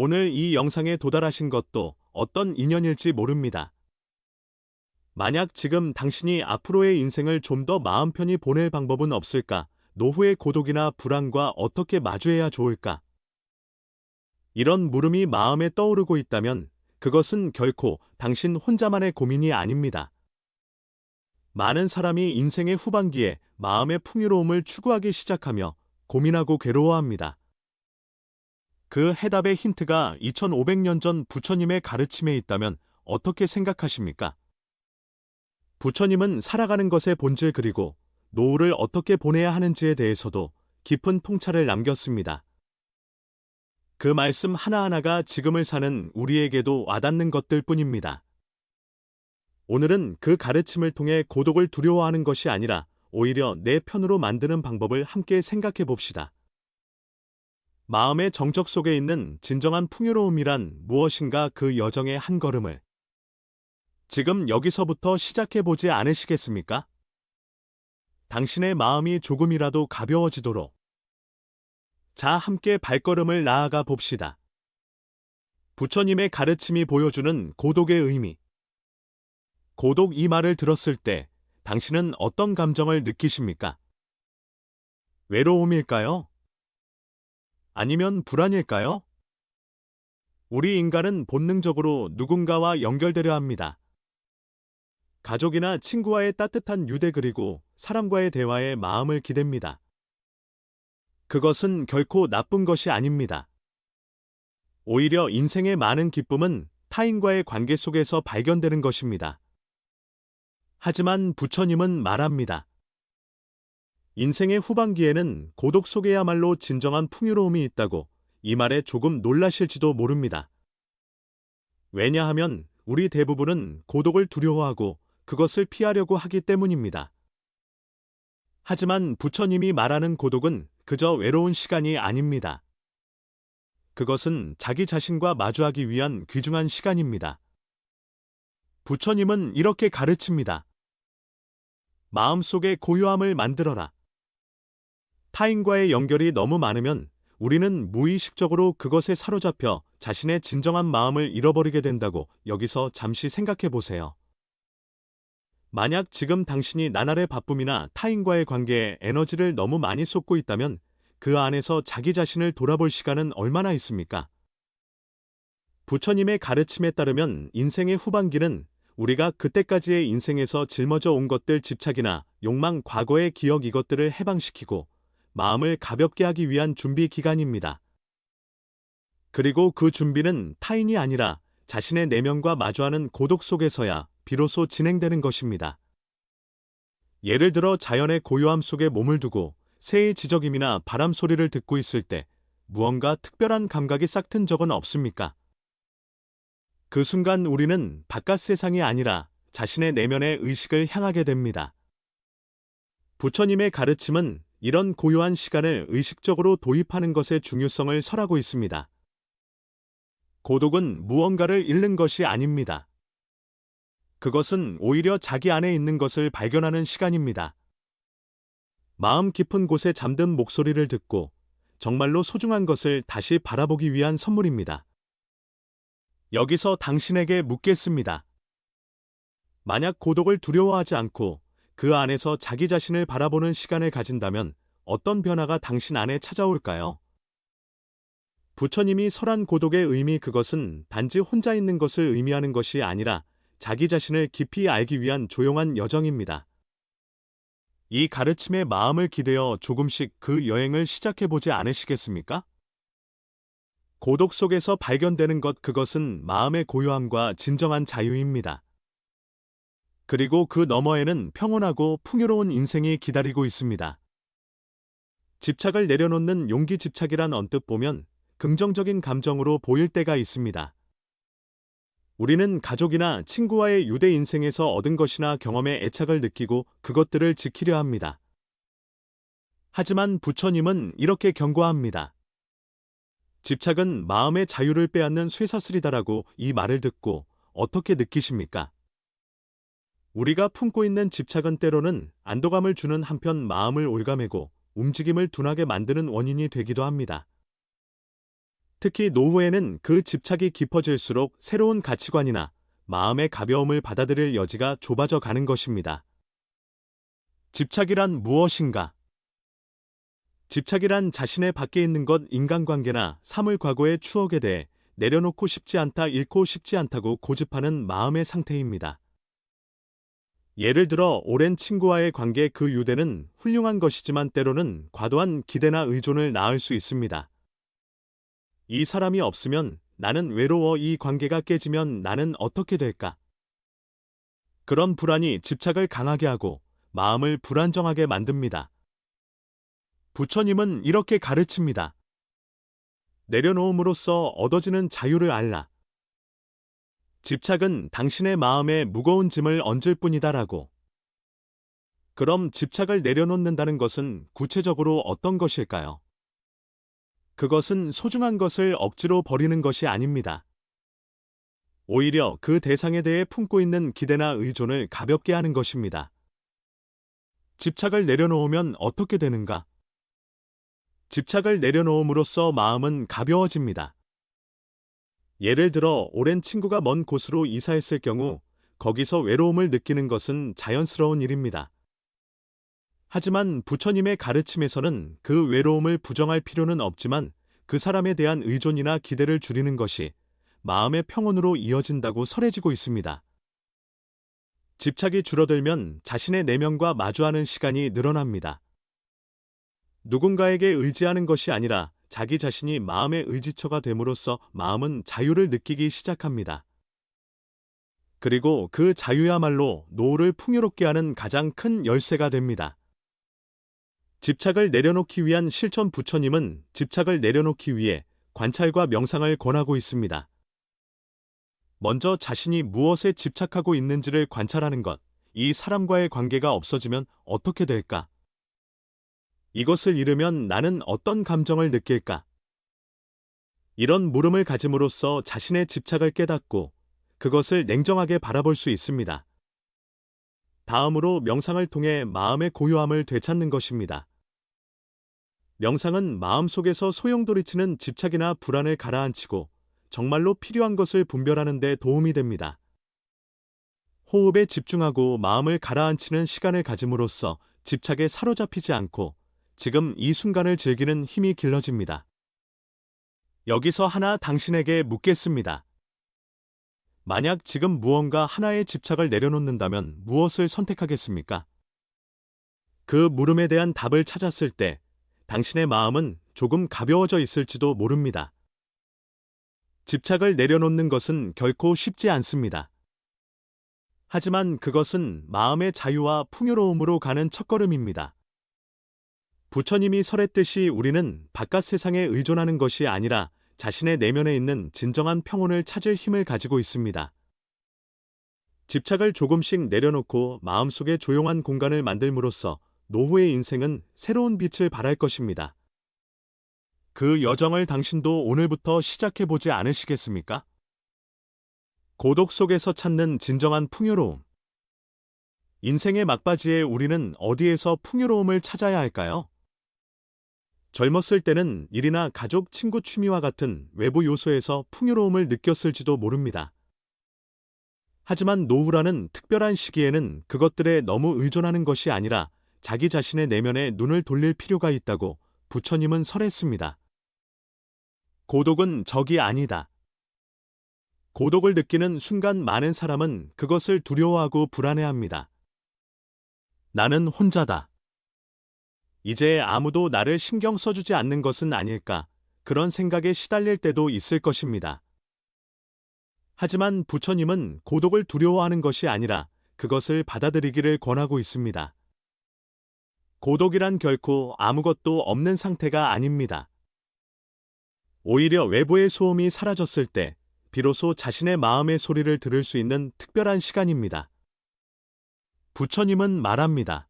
오늘 이 영상에 도달하신 것도 어떤 인연일지 모릅니다. 만약 지금 당신이 앞으로의 인생을 좀 더 마음 편히 보낼 방법은 없을까? 노후의 고독이나 불안과 어떻게 마주해야 좋을까? 이런 물음이 마음에 떠오르고 있다면 그것은 결코 당신 혼자만의 고민이 아닙니다. 많은 사람이 인생의 후반기에 마음의 풍요로움을 추구하기 시작하며 고민하고 괴로워합니다. 그 해답의 힌트가 2500년 전 부처님의 가르침에 있다면 어떻게 생각하십니까? 부처님은 살아가는 것의 본질 그리고 노후를 어떻게 보내야 하는지에 대해서도 깊은 통찰을 남겼습니다. 그 말씀 하나하나가 지금을 사는 우리에게도 와닿는 것들 뿐입니다. 오늘은 그 가르침을 통해 고독을 두려워하는 것이 아니라 오히려 내 편으로 만드는 방법을 함께 생각해 봅시다. 마음의 정적 속에 있는 진정한 풍요로움이란 무엇인가 그 여정의 한 걸음을 지금 여기서부터 시작해 보지 않으시겠습니까? 당신의 마음이 조금이라도 가벼워지도록 자, 함께 발걸음을 나아가 봅시다. 부처님의 가르침이 보여주는 고독의 의미. 고독 이 말을 들었을 때 당신은 어떤 감정을 느끼십니까? 외로움일까요? 아니면 불안일까요? 우리 인간은 본능적으로 누군가와 연결되려 합니다. 가족이나 친구와의 따뜻한 유대 그리고 사람과의 대화에 마음을 기댑니다. 그것은 결코 나쁜 것이 아닙니다. 오히려 인생의 많은 기쁨은 타인과의 관계 속에서 발견되는 것입니다. 하지만 부처님은 말합니다. 인생의 후반기에는 고독 속에야말로 진정한 풍요로움이 있다고 이 말에 조금 놀라실지도 모릅니다. 왜냐하면 우리 대부분은 고독을 두려워하고 그것을 피하려고 하기 때문입니다. 하지만 부처님이 말하는 고독은 그저 외로운 시간이 아닙니다. 그것은 자기 자신과 마주하기 위한 귀중한 시간입니다. 부처님은 이렇게 가르칩니다. 마음속에 고요함을 만들어라. 타인과의 연결이 너무 많으면 우리는 무의식적으로 그것에 사로잡혀 자신의 진정한 마음을 잃어버리게 된다고 여기서 잠시 생각해 보세요. 만약 지금 당신이 나날의 바쁨이나 타인과의 관계에 에너지를 너무 많이 쏟고 있다면 그 안에서 자기 자신을 돌아볼 시간은 얼마나 있습니까? 부처님의 가르침에 따르면 인생의 후반기는 우리가 그때까지의 인생에서 짊어져 온 것들 집착이나 욕망, 과거의 기억 이것들을 해방시키고 마음을 가볍게 하기 위한 준비 기간입니다. 그리고 그 준비는 타인이 아니라 자신의 내면과 마주하는 고독 속에서야 비로소 진행되는 것입니다. 예를 들어 자연의 고요함 속에 몸을 두고 새의 지저김이나 바람 소리를 듣고 있을 때 무언가 특별한 감각이 싹튼 적은 없습니까? 그 순간 우리는 바깥 세상이 아니라 자신의 내면의 의식을 향하게 됩니다. 부처님의 가르침은 이런 고요한 시간을 의식적으로 도입하는 것의 중요성을 설하고 있습니다. 고독은 무언가를 잃는 것이 아닙니다. 그것은 오히려 자기 안에 있는 것을 발견하는 시간입니다. 마음 깊은 곳에 잠든 목소리를 듣고 정말로 소중한 것을 다시 바라보기 위한 선물입니다. 여기서 당신에게 묻겠습니다. 만약 고독을 두려워하지 않고 그 안에서 자기 자신을 바라보는 시간을 가진다면 어떤 변화가 당신 안에 찾아올까요? 부처님이 설한 고독의 의미 그것은 단지 혼자 있는 것을 의미하는 것이 아니라 자기 자신을 깊이 알기 위한 조용한 여정입니다. 이 가르침에 마음을 기대어 조금씩 그 여행을 시작해보지 않으시겠습니까? 고독 속에서 발견되는 것 그것은 마음의 고요함과 진정한 자유입니다. 그리고 그 너머에는 평온하고 풍요로운 인생이 기다리고 있습니다. 집착을 내려놓는 용기 집착이란 언뜻 보면 긍정적인 감정으로 보일 때가 있습니다. 우리는 가족이나 친구와의 유대 인생에서 얻은 것이나 경험에 애착을 느끼고 그것들을 지키려 합니다. 하지만 부처님은 이렇게 경고합니다. 집착은 마음의 자유를 빼앗는 쇠사슬이다라고 이 말을 듣고 어떻게 느끼십니까? 우리가 품고 있는 집착은 때로는 안도감을 주는 한편 마음을 올가매고 움직임을 둔하게 만드는 원인이 되기도 합니다. 특히 노후에는 그 집착이 깊어질수록 새로운 가치관이나 마음의 가벼움을 받아들일 여지가 좁아져 가는 것입니다. 집착이란 무엇인가? 집착이란 자신의 밖에 있는 것 인간관계나 사물 과거의 추억에 대해 내려놓고 싶지 않다, 잃고 싶지 않다고 고집하는 마음의 상태입니다. 예를 들어 오랜 친구와의 관계 그 유대는 훌륭한 것이지만 때로는 과도한 기대나 의존을 낳을 수 있습니다. 이 사람이 없으면 나는 외로워 이 관계가 깨지면 나는 어떻게 될까? 그런 불안이 집착을 강하게 하고 마음을 불안정하게 만듭니다. 부처님은 이렇게 가르칩니다. 내려놓음으로써 얻어지는 자유를 알라. 집착은 당신의 마음에 무거운 짐을 얹을 뿐이다라고. 그럼 집착을 내려놓는다는 것은 구체적으로 어떤 것일까요? 그것은 소중한 것을 억지로 버리는 것이 아닙니다. 오히려 그 대상에 대해 품고 있는 기대나 의존을 가볍게 하는 것입니다. 집착을 내려놓으면 어떻게 되는가? 집착을 내려놓음으로써 마음은 가벼워집니다. 예를 들어 오랜 친구가 먼 곳으로 이사했을 경우 거기서 외로움을 느끼는 것은 자연스러운 일입니다. 하지만 부처님의 가르침에서는 그 외로움을 부정할 필요는 없지만 그 사람에 대한 의존이나 기대를 줄이는 것이 마음의 평온으로 이어진다고 설해지고 있습니다. 집착이 줄어들면 자신의 내면과 마주하는 시간이 늘어납니다. 누군가에게 의지하는 것이 아니라 자기 자신이 마음의 의지처가 됨으로써 마음은 자유를 느끼기 시작합니다. 그리고 그 자유야말로 노후를 풍요롭게 하는 가장 큰 열쇠가 됩니다. 집착을 내려놓기 위한 실천 부처님은 집착을 내려놓기 위해 관찰과 명상을 권하고 있습니다. 먼저 자신이 무엇에 집착하고 있는지를 관찰하는 것, 이 사람과의 관계가 없어지면 어떻게 될까? 이것을 잃으면 나는 어떤 감정을 느낄까? 이런 물음을 가짐으로써 자신의 집착을 깨닫고 그것을 냉정하게 바라볼 수 있습니다. 다음으로 명상을 통해 마음의 고요함을 되찾는 것입니다. 명상은 마음속에서 소용돌이치는 집착이나 불안을 가라앉히고 정말로 필요한 것을 분별하는 데 도움이 됩니다. 호흡에 집중하고 마음을 가라앉히는 시간을 가짐으로써 집착에 사로잡히지 않고 지금 이 순간을 즐기는 힘이 길러집니다. 여기서 하나 당신에게 묻겠습니다. 만약 지금 무언가 하나에 집착을 내려놓는다면 무엇을 선택하겠습니까? 그 물음에 대한 답을 찾았을 때 당신의 마음은 조금 가벼워져 있을지도 모릅니다. 집착을 내려놓는 것은 결코 쉽지 않습니다. 하지만 그것은 마음의 자유와 풍요로움으로 가는 첫걸음입니다. 부처님이 설했듯이 우리는 바깥 세상에 의존하는 것이 아니라 자신의 내면에 있는 진정한 평온을 찾을 힘을 가지고 있습니다. 집착을 조금씩 내려놓고 마음속에 조용한 공간을 만들므로써 노후의 인생은 새로운 빛을 발할 것입니다. 그 여정을 당신도 오늘부터 시작해 보지 않으시겠습니까? 고독 속에서 찾는 진정한 풍요로움. 인생의 막바지에 우리는 어디에서 풍요로움을 찾아야 할까요? 젊었을 때는 일이나 가족, 친구 취미와 같은 외부 요소에서 풍요로움을 느꼈을지도 모릅니다. 하지만 노후라는 특별한 시기에는 그것들에 너무 의존하는 것이 아니라 자기 자신의 내면에 눈을 돌릴 필요가 있다고 부처님은 설했습니다. 고독은 적이 아니다. 고독을 느끼는 순간 많은 사람은 그것을 두려워하고 불안해합니다. 나는 혼자다. 이제 아무도 나를 신경 써주지 않는 것은 아닐까 그런 생각에 시달릴 때도 있을 것입니다. 하지만 부처님은 고독을 두려워하는 것이 아니라 그것을 받아들이기를 권하고 있습니다. 고독이란 결코 아무것도 없는 상태가 아닙니다. 오히려 외부의 소음이 사라졌을 때 비로소 자신의 마음의 소리를 들을 수 있는 특별한 시간입니다. 부처님은 말합니다.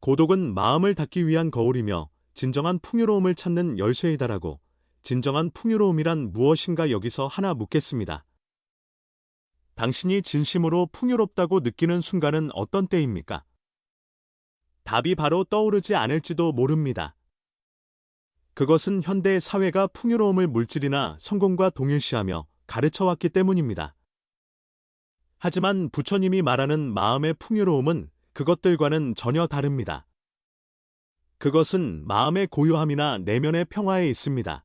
고독은 마음을 닫기 위한 거울이며 진정한 풍요로움을 찾는 열쇠이다라고 진정한 풍요로움이란 무엇인가 여기서 하나 묻겠습니다. 당신이 진심으로 풍요롭다고 느끼는 순간은 어떤 때입니까? 답이 바로 떠오르지 않을지도 모릅니다. 그것은 현대 사회가 풍요로움을 물질이나 성공과 동일시하며 가르쳐왔기 때문입니다. 하지만 부처님이 말하는 마음의 풍요로움은 그것들과는 전혀 다릅니다. 그것은 마음의 고요함이나 내면의 평화에 있습니다.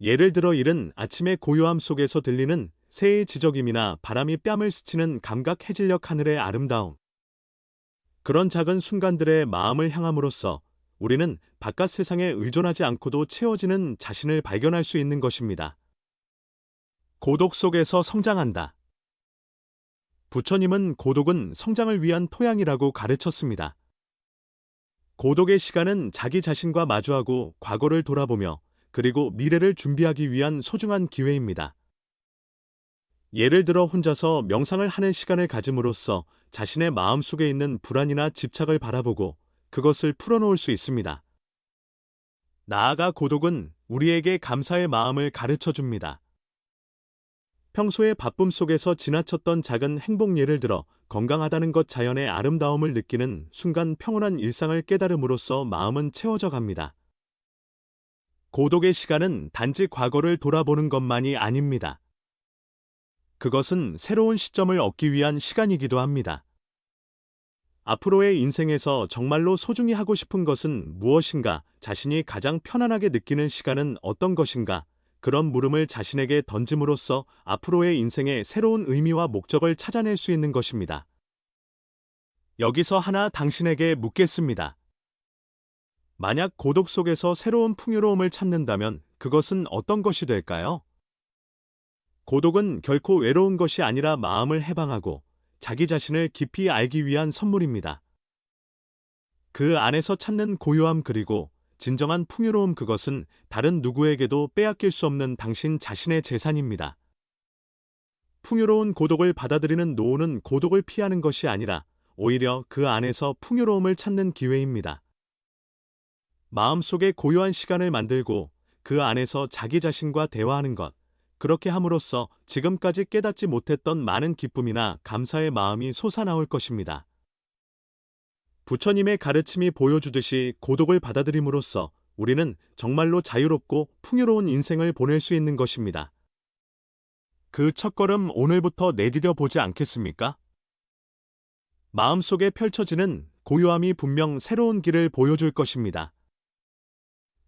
예를 들어 이른 아침의 고요함 속에서 들리는 새의 지저김이나 바람이 뺨을 스치는 감각 해질녘 하늘의 아름다움. 그런 작은 순간들의 마음을 향함으로써 우리는 바깥 세상에 의존하지 않고도 채워지는 자신을 발견할 수 있는 것입니다. 고독 속에서 성장한다. 부처님은 고독은 성장을 위한 토양이라고 가르쳤습니다. 고독의 시간은 자기 자신과 마주하고 과거를 돌아보며 그리고 미래를 준비하기 위한 소중한 기회입니다. 예를 들어 혼자서 명상을 하는 시간을 가짐으로써 자신의 마음 속에 있는 불안이나 집착을 바라보고 그것을 풀어놓을 수 있습니다. 나아가 고독은 우리에게 감사의 마음을 가르쳐 줍니다. 평소의 바쁨 속에서 지나쳤던 작은 행복 예를 들어 건강하다는 것 자연의 아름다움을 느끼는 순간 평온한 일상을 깨달음으로써 마음은 채워져 갑니다. 고독의 시간은 단지 과거를 돌아보는 것만이 아닙니다. 그것은 새로운 시점을 얻기 위한 시간이기도 합니다. 앞으로의 인생에서 정말로 소중히 하고 싶은 것은 무엇인가, 자신이 가장 편안하게 느끼는 시간은 어떤 것인가, 그런 물음을 자신에게 던짐으로써 앞으로의 인생의 새로운 의미와 목적을 찾아낼 수 있는 것입니다. 여기서 하나 당신에게 묻겠습니다. 만약 고독 속에서 새로운 풍요로움을 찾는다면 그것은 어떤 것이 될까요? 고독은 결코 외로운 것이 아니라 마음을 해방하고 자기 자신을 깊이 알기 위한 선물입니다. 그 안에서 찾는 고요함 그리고 진정한 풍요로움 그것은 다른 누구에게도 빼앗길 수 없는 당신 자신의 재산입니다. 풍요로운 고독을 받아들이는 노후는 고독을 피하는 것이 아니라 오히려 그 안에서 풍요로움을 찾는 기회입니다. 마음속에 고요한 시간을 만들고 그 안에서 자기 자신과 대화하는 것, 그렇게 함으로써 지금까지 깨닫지 못했던 많은 기쁨이나 감사의 마음이 솟아나올 것입니다. 부처님의 가르침이 보여주듯이 고독을 받아들임으로써 우리는 정말로 자유롭고 풍요로운 인생을 보낼 수 있는 것입니다. 그 첫걸음 오늘부터 내디뎌 보지 않겠습니까? 마음속에 펼쳐지는 고요함이 분명 새로운 길을 보여줄 것입니다.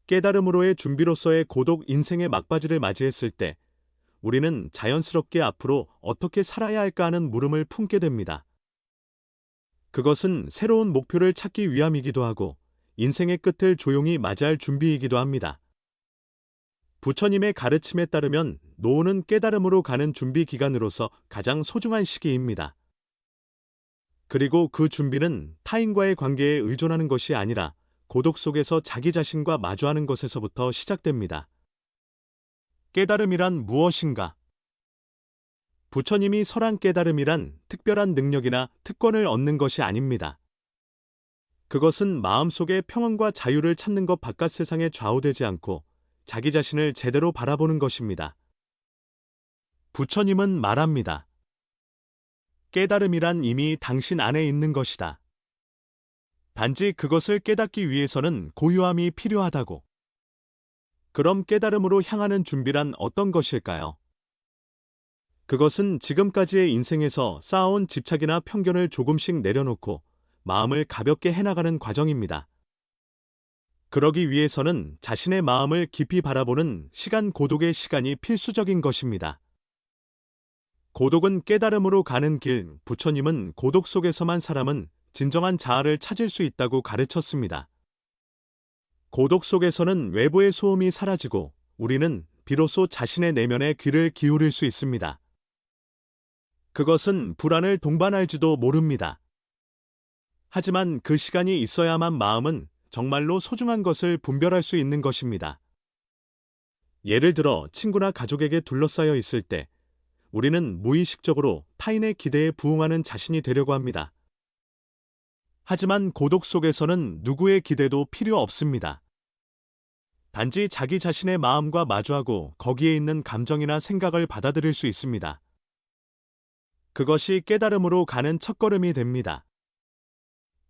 깨달음으로의 준비로서의 고독 인생의 막바지를 맞이했을 때 우리는 자연스럽게 앞으로 어떻게 살아야 할까 하는 물음을 품게 됩니다. 그것은 새로운 목표를 찾기 위함이기도 하고 인생의 끝을 조용히 맞이할 준비이기도 합니다. 부처님의 가르침에 따르면 노후는 깨달음으로 가는 준비 기간으로서 가장 소중한 시기입니다. 그리고 그 준비는 타인과의 관계에 의존하는 것이 아니라 고독 속에서 자기 자신과 마주하는 것에서부터 시작됩니다. 깨달음이란 무엇인가? 부처님이 설한 깨달음이란 특별한 능력이나 특권을 얻는 것이 아닙니다. 그것은 마음속의 평온과 자유를 찾는 것 바깥 세상에 좌우되지 않고 자기 자신을 제대로 바라보는 것입니다. 부처님은 말합니다. 깨달음이란 이미 당신 안에 있는 것이다. 단지 그것을 깨닫기 위해서는 고요함이 필요하다고. 그럼 깨달음으로 향하는 준비란 어떤 것일까요? 그것은 지금까지의 인생에서 쌓아온 집착이나 편견을 조금씩 내려놓고 마음을 가볍게 해나가는 과정입니다. 그러기 위해서는 자신의 마음을 깊이 바라보는 시간 고독의 시간이 필수적인 것입니다. 고독은 깨달음으로 가는 길, 부처님은 고독 속에서만 사람은 진정한 자아를 찾을 수 있다고 가르쳤습니다. 고독 속에서는 외부의 소음이 사라지고 우리는 비로소 자신의 내면에 귀를 기울일 수 있습니다. 그것은 불안을 동반할지도 모릅니다. 하지만 그 시간이 있어야만 마음은 정말로 소중한 것을 분별할 수 있는 것입니다. 예를 들어 친구나 가족에게 둘러싸여 있을 때 우리는 무의식적으로 타인의 기대에 부응하는 자신이 되려고 합니다. 하지만 고독 속에서는 누구의 기대도 필요 없습니다. 단지 자기 자신의 마음과 마주하고 거기에 있는 감정이나 생각을 받아들일 수 있습니다. 그것이 깨달음으로 가는 첫걸음이 됩니다.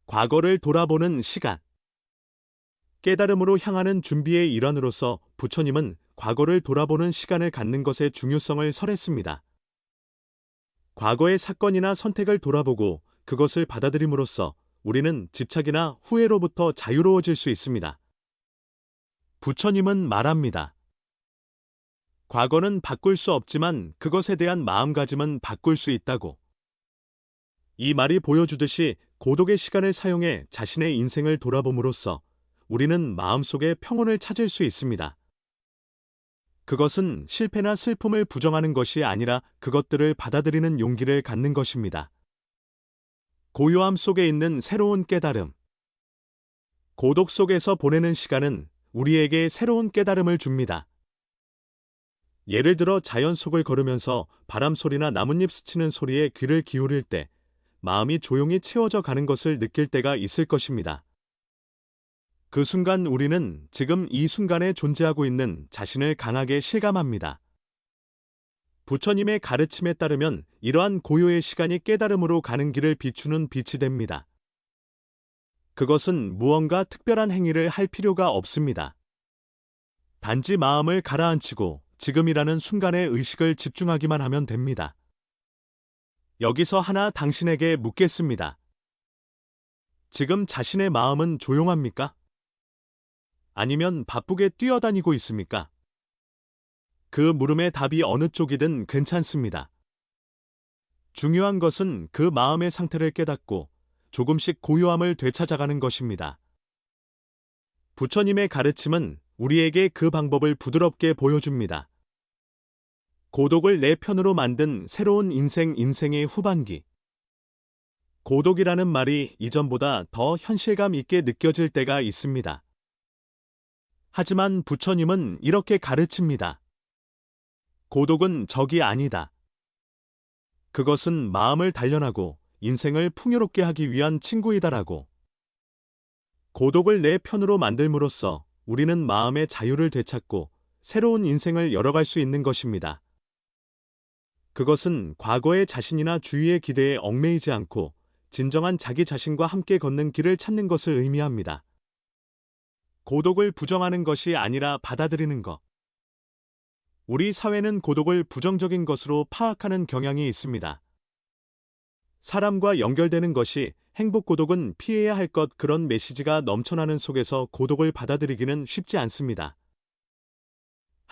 과거를 돌아보는 시간. 깨달음으로 향하는 준비의 일환으로서 부처님은 과거를 돌아보는 시간을 갖는 것의 중요성을 설했습니다. 과거의 사건이나 선택을 돌아보고 그것을 받아들임으로써 우리는 집착이나 후회로부터 자유로워질 수 있습니다. 부처님은 말합니다. 과거는 바꿀 수 없지만 그것에 대한 마음가짐은 바꿀 수 있다고. 이 말이 보여주듯이 고독의 시간을 사용해 자신의 인생을 돌아봄으로써 우리는 마음속에 평온을 찾을 수 있습니다. 그것은 실패나 슬픔을 부정하는 것이 아니라 그것들을 받아들이는 용기를 갖는 것입니다. 고요함 속에 있는 새로운 깨달음. 고독 속에서 보내는 시간은 우리에게 새로운 깨달음을 줍니다. 예를 들어 자연 속을 걸으면서 바람 소리나 나뭇잎 스치는 소리에 귀를 기울일 때 마음이 조용히 채워져 가는 것을 느낄 때가 있을 것입니다. 그 순간 우리는 지금 이 순간에 존재하고 있는 자신을 강하게 실감합니다. 부처님의 가르침에 따르면 이러한 고요의 시간이 깨달음으로 가는 길을 비추는 빛이 됩니다. 그것은 무언가 특별한 행위를 할 필요가 없습니다. 단지 마음을 가라앉히고 지금이라는 순간에 의식을 집중하기만 하면 됩니다. 여기서 하나 당신에게 묻겠습니다. 지금 자신의 마음은 조용합니까? 아니면 바쁘게 뛰어다니고 있습니까? 그 물음의 답이 어느 쪽이든 괜찮습니다. 중요한 것은 그 마음의 상태를 깨닫고 조금씩 고요함을 되찾아가는 것입니다. 부처님의 가르침은 우리에게 그 방법을 부드럽게 보여줍니다. 고독을 내 편으로 만든 새로운 인생 인생의 후반기. 고독이라는 말이 이전보다 더 현실감 있게 느껴질 때가 있습니다. 하지만 부처님은 이렇게 가르칩니다. 고독은 적이 아니다. 그것은 마음을 단련하고 인생을 풍요롭게 하기 위한 친구이다라고. 고독을 내 편으로 만들므로써 우리는 마음의 자유를 되찾고 새로운 인생을 열어갈 수 있는 것입니다. 그것은 과거의 자신이나 주위의 기대에 얽매이지 않고 진정한 자기 자신과 함께 걷는 길을 찾는 것을 의미합니다. 고독을 부정하는 것이 아니라 받아들이는 것. 우리 사회는 고독을 부정적인 것으로 파악하는 경향이 있습니다. 사람과 연결되는 것이 행복 고독은 피해야 할 것 그런 메시지가 넘쳐나는 속에서 고독을 받아들이기는 쉽지 않습니다.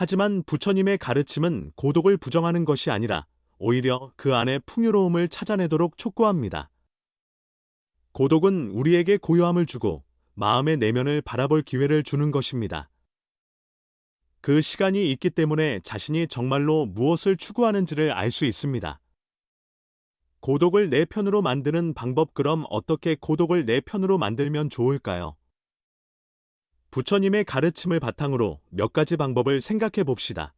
하지만 부처님의 가르침은 고독을 부정하는 것이 아니라 오히려 그 안에 풍요로움을 찾아내도록 촉구합니다. 고독은 우리에게 고요함을 주고 마음의 내면을 바라볼 기회를 주는 것입니다. 그 시간이 있기 때문에 자신이 정말로 무엇을 추구하는지를 알 수 있습니다. 고독을 내 편으로 만드는 방법 그럼 어떻게 고독을 내 편으로 만들면 좋을까요? 부처님의 가르침을 바탕으로 몇 가지 방법을 생각해 봅시다.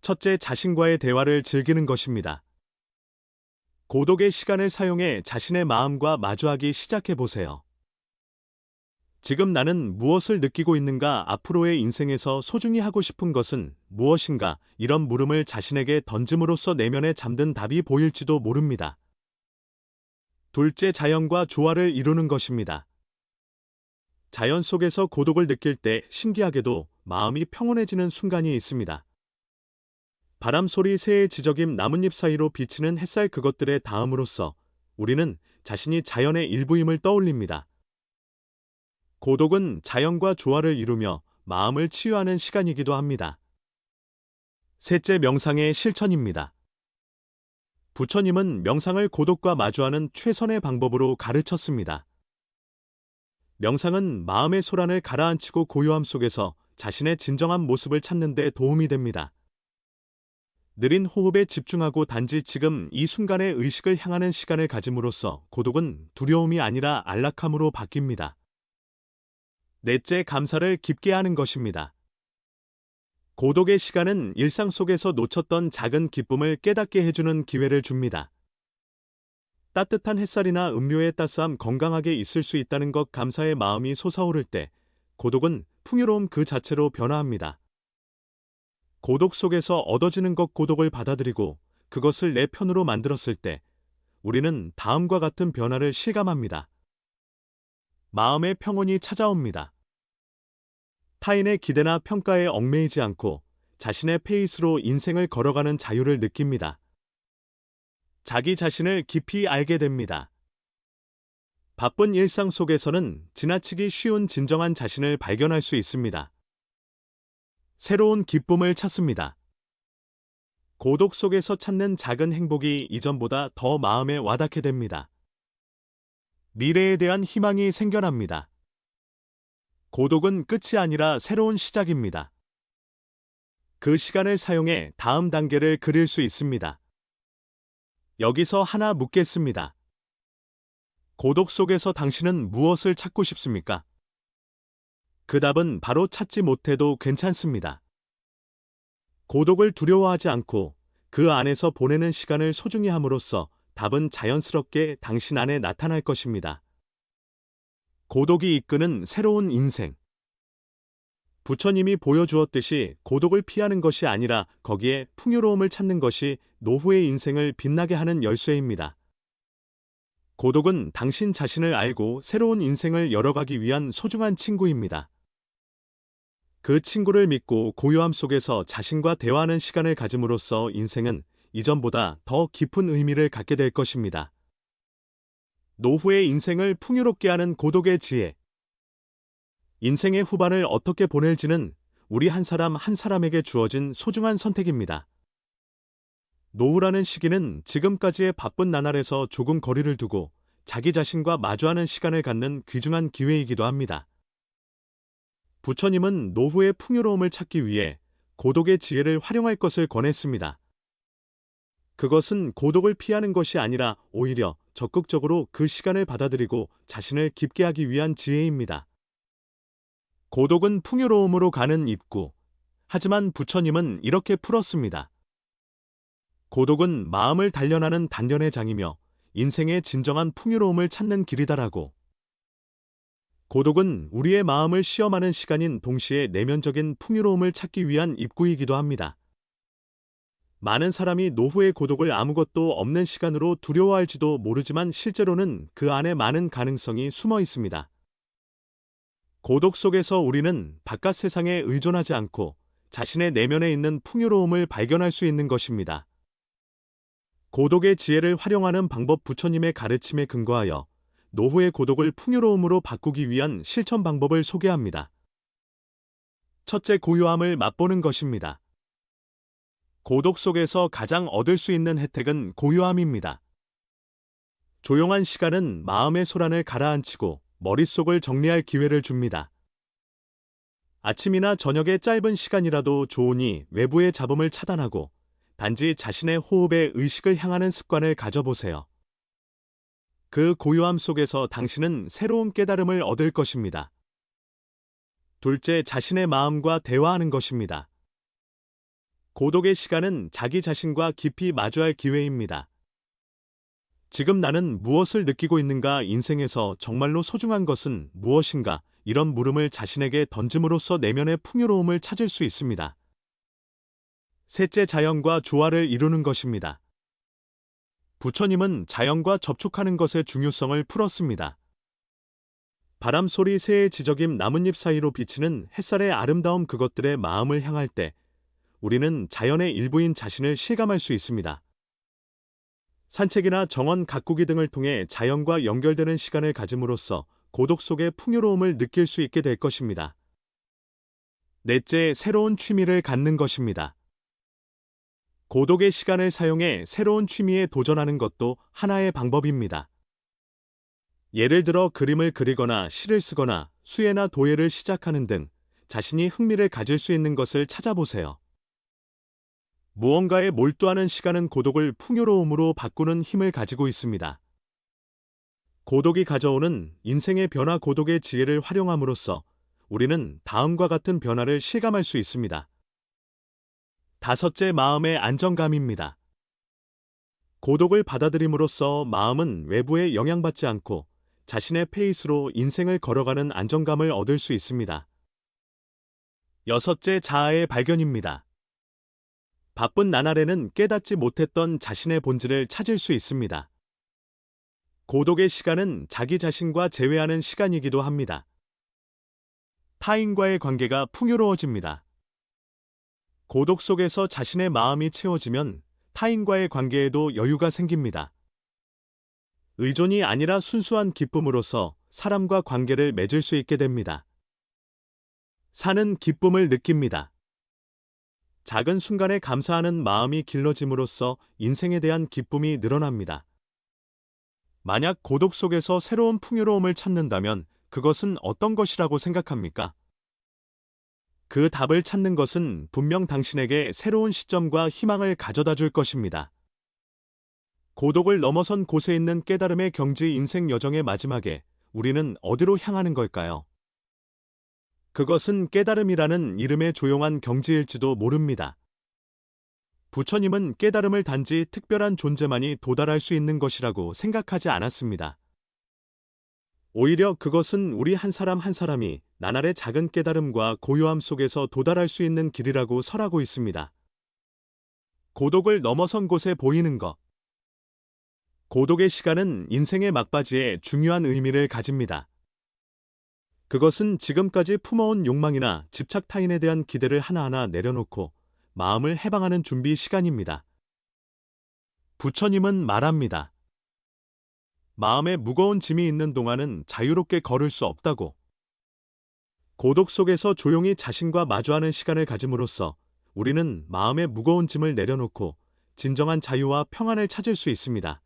첫째, 자신과의 대화를 즐기는 것입니다. 고독의 시간을 사용해 자신의 마음과 마주하기 시작해 보세요. 지금 나는 무엇을 느끼고 있는가 앞으로의 인생에서 소중히 하고 싶은 것은 무엇인가 이런 물음을 자신에게 던짐으로써 내면에 잠든 답이 보일지도 모릅니다. 둘째 자연과 조화를 이루는 것입니다. 자연 속에서 고독을 느낄 때 신기하게도 마음이 평온해지는 순간이 있습니다. 바람 소리 새의 지저김 나뭇잎 사이로 비치는 햇살 그것들에 닿음으로써 우리는 자신이 자연의 일부임을 떠올립니다. 고독은 자연과 조화를 이루며 마음을 치유하는 시간이기도 합니다. 셋째 명상의 실천입니다. 부처님은 명상을 고독과 마주하는 최선의 방법으로 가르쳤습니다. 명상은 마음의 소란을 가라앉히고 고요함 속에서 자신의 진정한 모습을 찾는 데 도움이 됩니다. 느린 호흡에 집중하고 단지 지금 이 순간의 의식을 향하는 시간을 가짐으로써 고독은 두려움이 아니라 안락함으로 바뀝니다. 넷째 감사를 깊게 하는 것입니다. 고독의 시간은 일상 속에서 놓쳤던 작은 기쁨을 깨닫게 해주는 기회를 줍니다. 따뜻한 햇살이나 음료의 따스함 건강하게 있을 수 있다는 것 감사의 마음이 솟아오를 때 고독은 풍요로움 그 자체로 변화합니다. 고독 속에서 얻어지는 것 고독을 받아들이고 그것을 내 편으로 만들었을 때 우리는 다음과 같은 변화를 실감합니다. 마음의 평온이 찾아옵니다. 타인의 기대나 평가에 얽매이지 않고 자신의 페이스로 인생을 걸어가는 자유를 느낍니다. 자기 자신을 깊이 알게 됩니다. 바쁜 일상 속에서는 지나치기 쉬운 진정한 자신을 발견할 수 있습니다. 새로운 기쁨을 찾습니다. 고독 속에서 찾는 작은 행복이 이전보다 더 마음에 와닿게 됩니다. 미래에 대한 희망이 생겨납니다. 고독은 끝이 아니라 새로운 시작입니다. 그 시간을 사용해 다음 단계를 그릴 수 있습니다. 여기서 하나 묻겠습니다. 고독 속에서 당신은 무엇을 찾고 싶습니까? 그 답은 바로 찾지 못해도 괜찮습니다. 고독을 두려워하지 않고 그 안에서 보내는 시간을 소중히 함으로써 답은 자연스럽게 당신 안에 나타날 것입니다. 고독이 이끄는 새로운 인생. 부처님이 보여주었듯이 고독을 피하는 것이 아니라 거기에 풍요로움을 찾는 것이 노후의 인생을 빛나게 하는 열쇠입니다. 고독은 당신 자신을 알고 새로운 인생을 열어가기 위한 소중한 친구입니다. 그 친구를 믿고 고요함 속에서 자신과 대화하는 시간을 가짐으로써 인생은 이전보다 더 깊은 의미를 갖게 될 것입니다. 노후의 인생을 풍요롭게 하는 고독의 지혜. 인생의 후반을 어떻게 보낼지는 우리 한 사람 한 사람에게 주어진 소중한 선택입니다. 노후라는 시기는 지금까지의 바쁜 나날에서 조금 거리를 두고 자기 자신과 마주하는 시간을 갖는 귀중한 기회이기도 합니다. 부처님은 노후의 풍요로움을 찾기 위해 고독의 지혜를 활용할 것을 권했습니다. 그것은 고독을 피하는 것이 아니라 오히려 적극적으로 그 시간을 받아들이고 자신을 깊게 하기 위한 지혜입니다. 고독은 풍요로움으로 가는 입구. 하지만 부처님은 이렇게 풀었습니다. 고독은 마음을 단련하는 단련의 장이며 인생의 진정한 풍요로움을 찾는 길이다라고. 고독은 우리의 마음을 시험하는 시간인 동시에 내면적인 풍요로움을 찾기 위한 입구이기도 합니다. 많은 사람이 노후의 고독을 아무것도 없는 시간으로 두려워할지도 모르지만 실제로는 그 안에 많은 가능성이 숨어 있습니다. 고독 속에서 우리는 바깥 세상에 의존하지 않고 자신의 내면에 있는 풍요로움을 발견할 수 있는 것입니다. 고독의 지혜를 활용하는 방법 부처님의 가르침에 근거하여 노후의 고독을 풍요로움으로 바꾸기 위한 실천 방법을 소개합니다. 첫째 고요함을 맛보는 것입니다. 고독 속에서 가장 얻을 수 있는 혜택은 고요함입니다. 조용한 시간은 마음의 소란을 가라앉히고 머릿속을 정리할 기회를 줍니다. 아침이나 저녁의 짧은 시간이라도 좋으니 외부의 잡음을 차단하고 단지 자신의 호흡에 의식을 향하는 습관을 가져보세요. 그 고요함 속에서 당신은 새로운 깨달음을 얻을 것입니다. 둘째, 자신의 마음과 대화하는 것입니다. 고독의 시간은 자기 자신과 깊이 마주할 기회입니다. 지금 나는 무엇을 느끼고 있는가 인생에서 정말로 소중한 것은 무엇인가 이런 물음을 자신에게 던짐으로써 내면의 풍요로움을 찾을 수 있습니다. 셋째 자연과 조화를 이루는 것입니다. 부처님은 자연과 접촉하는 것의 중요성을 풀었습니다. 바람 소리 새의 지저김 나뭇잎 사이로 비치는 햇살의 아름다움 그것들의 마음을 향할 때 우리는 자연의 일부인 자신을 실감할 수 있습니다. 산책이나 정원 가꾸기 등을 통해 자연과 연결되는 시간을 가짐으로써 고독 속의 풍요로움을 느낄 수 있게 될 것입니다. 넷째, 새로운 취미를 갖는 것입니다. 고독의 시간을 사용해 새로운 취미에 도전하는 것도 하나의 방법입니다. 예를 들어 그림을 그리거나 시를 쓰거나 수혜나 도예를 시작하는 등 자신이 흥미를 가질 수 있는 것을 찾아보세요. 무언가에 몰두하는 시간은 고독을 풍요로움으로 바꾸는 힘을 가지고 있습니다. 고독이 가져오는 인생의 변화 고독의 지혜를 활용함으로써 우리는 다음과 같은 변화를 실감할 수 있습니다. 다섯째 마음의 안정감입니다. 고독을 받아들임으로써 마음은 외부에 영향받지 않고 자신의 페이스로 인생을 걸어가는 안정감을 얻을 수 있습니다. 여섯째 자아의 발견입니다. 바쁜 나날에는 깨닫지 못했던 자신의 본질을 찾을 수 있습니다. 고독의 시간은 자기 자신과 재회하는 시간이기도 합니다. 타인과의 관계가 풍요로워집니다. 고독 속에서 자신의 마음이 채워지면 타인과의 관계에도 여유가 생깁니다. 의존이 아니라 순수한 기쁨으로서 사람과 관계를 맺을 수 있게 됩니다. 사는 기쁨을 느낍니다. 작은 순간에 감사하는 마음이 길러짐으로써 인생에 대한 기쁨이 늘어납니다. 만약 고독 속에서 새로운 풍요로움을 찾는다면 그것은 어떤 것이라고 생각합니까? 그 답을 찾는 것은 분명 당신에게 새로운 시점과 희망을 가져다 줄 것입니다. 고독을 넘어선 곳에 있는 깨달음의 경지 인생 여정의 마지막에 우리는 어디로 향하는 걸까요? 그것은 깨달음이라는 이름의 조용한 경지일지도 모릅니다. 부처님은 깨달음을 단지 특별한 존재만이 도달할 수 있는 것이라고 생각하지 않았습니다. 오히려 그것은 우리 한 사람 한 사람이 나날의 작은 깨달음과 고요함 속에서 도달할 수 있는 길이라고 설하고 있습니다. 고독을 넘어선 곳에 보이는 것. 고독의 시간은 인생의 막바지에 중요한 의미를 가집니다. 그것은 지금까지 품어온 욕망이나 집착 타인에 대한 기대를 하나하나 내려놓고 마음을 해방하는 준비 시간입니다. 부처님은 말합니다. 마음에 무거운 짐이 있는 동안은 자유롭게 걸을 수 없다고. 고독 속에서 조용히 자신과 마주하는 시간을 가짐으로써 우리는 마음의 무거운 짐을 내려놓고 진정한 자유와 평안을 찾을 수 있습니다.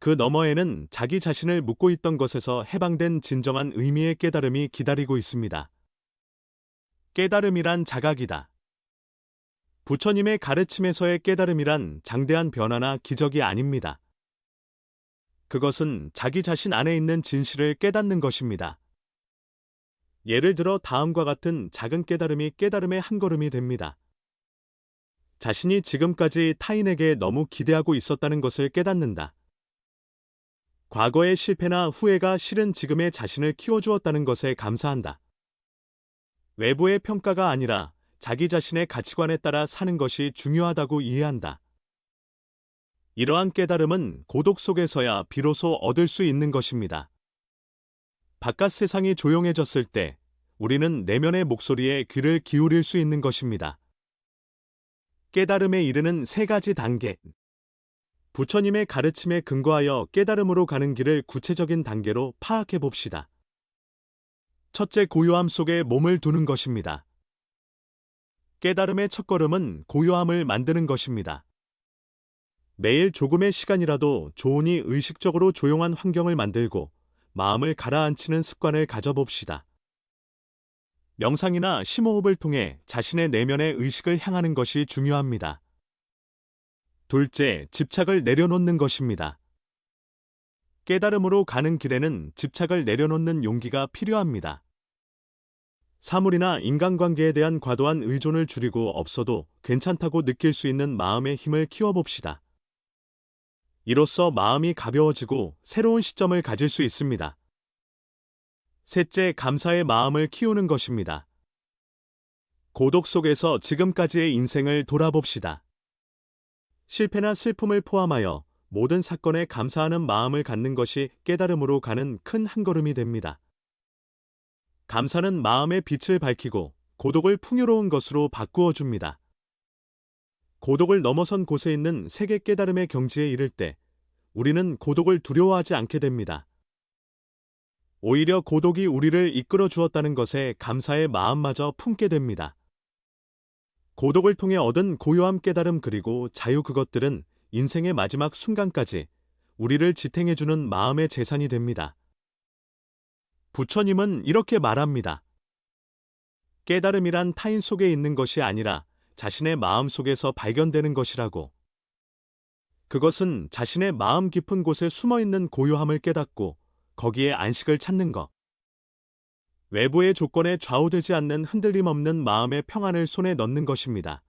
그 너머에는 자기 자신을 묻고 있던 것에서 해방된 진정한 의미의 깨달음이 기다리고 있습니다. 깨달음이란 자각이다. 부처님의 가르침에서의 깨달음이란 장대한 변화나 기적이 아닙니다. 그것은 자기 자신 안에 있는 진실을 깨닫는 것입니다. 예를 들어 다음과 같은 작은 깨달음이 깨달음의 한 걸음이 됩니다. 자신이 지금까지 타인에게 너무 기대하고 있었다는 것을 깨닫는다. 과거의 실패나 후회가 실은 지금의 자신을 키워주었다는 것에 감사한다. 외부의 평가가 아니라 자기 자신의 가치관에 따라 사는 것이 중요하다고 이해한다. 이러한 깨달음은 고독 속에서야 비로소 얻을 수 있는 것입니다. 바깥 세상이 조용해졌을 때 우리는 내면의 목소리에 귀를 기울일 수 있는 것입니다. 깨달음에 이르는 세 가지 단계. 부처님의 가르침에 근거하여 깨달음으로 가는 길을 구체적인 단계로 파악해 봅시다. 첫째 고요함 속에 몸을 두는 것입니다. 깨달음의 첫걸음은 고요함을 만드는 것입니다. 매일 조금의 시간이라도 좋으니 의식적으로 조용한 환경을 만들고 마음을 가라앉히는 습관을 가져봅시다. 명상이나 심호흡을 통해 자신의 내면의 의식을 향하는 것이 중요합니다. 둘째, 집착을 내려놓는 것입니다. 깨달음으로 가는 길에는 집착을 내려놓는 용기가 필요합니다. 사물이나 인간관계에 대한 과도한 의존을 줄이고 없어도 괜찮다고 느낄 수 있는 마음의 힘을 키워봅시다. 이로써 마음이 가벼워지고 새로운 시점을 가질 수 있습니다. 셋째, 감사의 마음을 키우는 것입니다. 고독 속에서 지금까지의 인생을 돌아봅시다. 실패나 슬픔을 포함하여 모든 사건에 감사하는 마음을 갖는 것이 깨달음으로 가는 큰 한걸음이 됩니다. 감사는 마음의 빛을 밝히고 고독을 풍요로운 것으로 바꾸어 줍니다. 고독을 넘어선 곳에 있는 세계 깨달음의 경지에 이를 때 우리는 고독을 두려워하지 않게 됩니다. 오히려 고독이 우리를 이끌어 주었다는 것에 감사의 마음마저 품게 됩니다. 고독을 통해 얻은 고요함 깨달음 그리고 자유 그것들은 인생의 마지막 순간까지 우리를 지탱해주는 마음의 재산이 됩니다. 부처님은 이렇게 말합니다. 깨달음이란 타인 속에 있는 것이 아니라 자신의 마음 속에서 발견되는 것이라고. 그것은 자신의 마음 깊은 곳에 숨어 있는 고요함을 깨닫고 거기에 안식을 찾는 것. 외부의 조건에 좌우되지 않는 흔들림 없는 마음의 평안을 손에 넣는 것입니다.